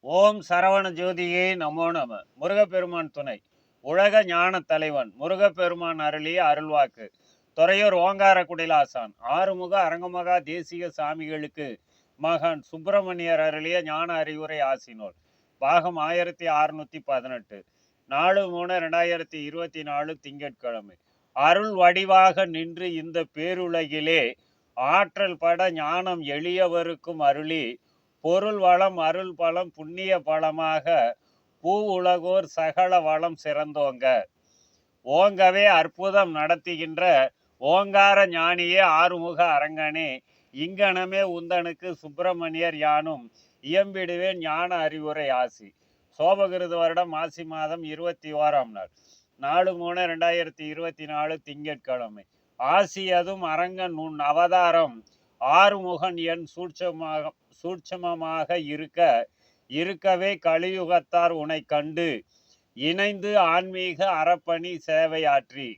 ஓம் சரவண ஜோதியே நமோ நம. முருகப்பெருமான் துணை. உலக ஞான தலைவன் முருகப்பெருமான் அருளிய அருள்வாக்கு. துறையூர் ஓங்கார குடிலாசான் ஆறுமுக அரங்கமகா தேசிய சாமிகளுக்கு மகன் சுப்பிரமணியர் அருளிய ஞான அறிவுரை ஆசினோர். பாகம் ஆயிரத்தி அறுநூத்தி பதினெட்டு. நாலு மூணு ரெண்டாயிரத்தி இருபத்தி நாலு திங்கட்கிழமை. அருள் வடிவாக நின்று இந்த பேருலகிலே ஆற்றல் பட ஞானம் எளியவருக்கும் அருளி பொருள் வளம் அருள் பலம் புண்ணிய பலமாக பூ உலகோர் சகல வளம் சிறந்தோங்க. ஓங்கவே அற்புதம் நடத்துகின்ற ஓங்கார ஞானியே ஆறுமுக அரங்கனே. இங்கனமே உந்தனுக்கு சுப்பிரமணியர் யானும் இயம்பிடுவேன் ஞான அறிவுரை ஆசி. சோபகிருத வருடம் மாசி மாதம் இருபத்தி ஓராம் நாள். நாலு மூணு ரெண்டாயிரத்தி இருபத்தி நாலு திங்கட்கிழமை. ஆசியதும் அரங்கன் உன் அவதாரம். ஆறுமுகன் என் சூட்சமாக சூட்சமமாக இருக்க இருக்கவே கலியுகத்தார் உனை கண்டு இணைந்து ஆன்மீக அறப்பணி சேவையாற்றி.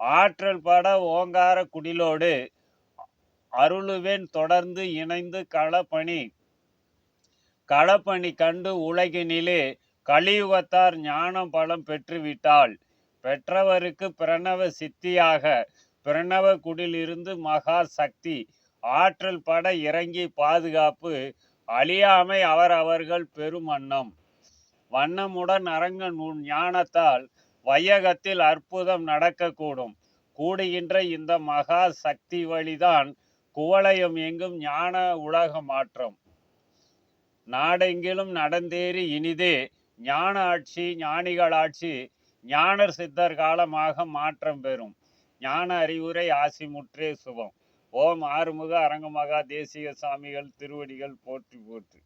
ஆற்றல் பட ஓங்கார குடிலோடு அருளுவேன் தொடர்ந்து இணைந்து களப்பணி. களப்பணி கண்டு உலகினிலே கலியுகத்தார் ஞானம் பலம் பெற்றுவிட்டால் பெற்றவருக்கு பிரணவ சித்தியாக பிரணவ குடிலிருந்து மகா சக்தி ஆற்றல் பட இறங்கி பாதுகாப்பு அழியாமை அவர் அவர்கள் பெருமன்னம் வண்ணமுடன் அரங்கன் உன் ஞானத்தால் வையகத்தில் அற்புதம் நடக்கக்கூடும். கூடுகின்ற இந்த மகா சக்தி வழிதான் குவளையம் எங்கும் ஞான உலக மாற்றம். நாடெங்கிலும் நடந்தேறி இனிதே ஞான ஆட்சி ஞானிகள் ஆட்சி ஞானர் சித்தர் காலமாக மாற்றம் பெறும். ஞான அறிவுரை ஆசிமுற்றே சுபம். ஓம் ஆறுமுக அரங்கமகா தேசிய சாமிகள் திருவடிகள் போற்றி போற்றி.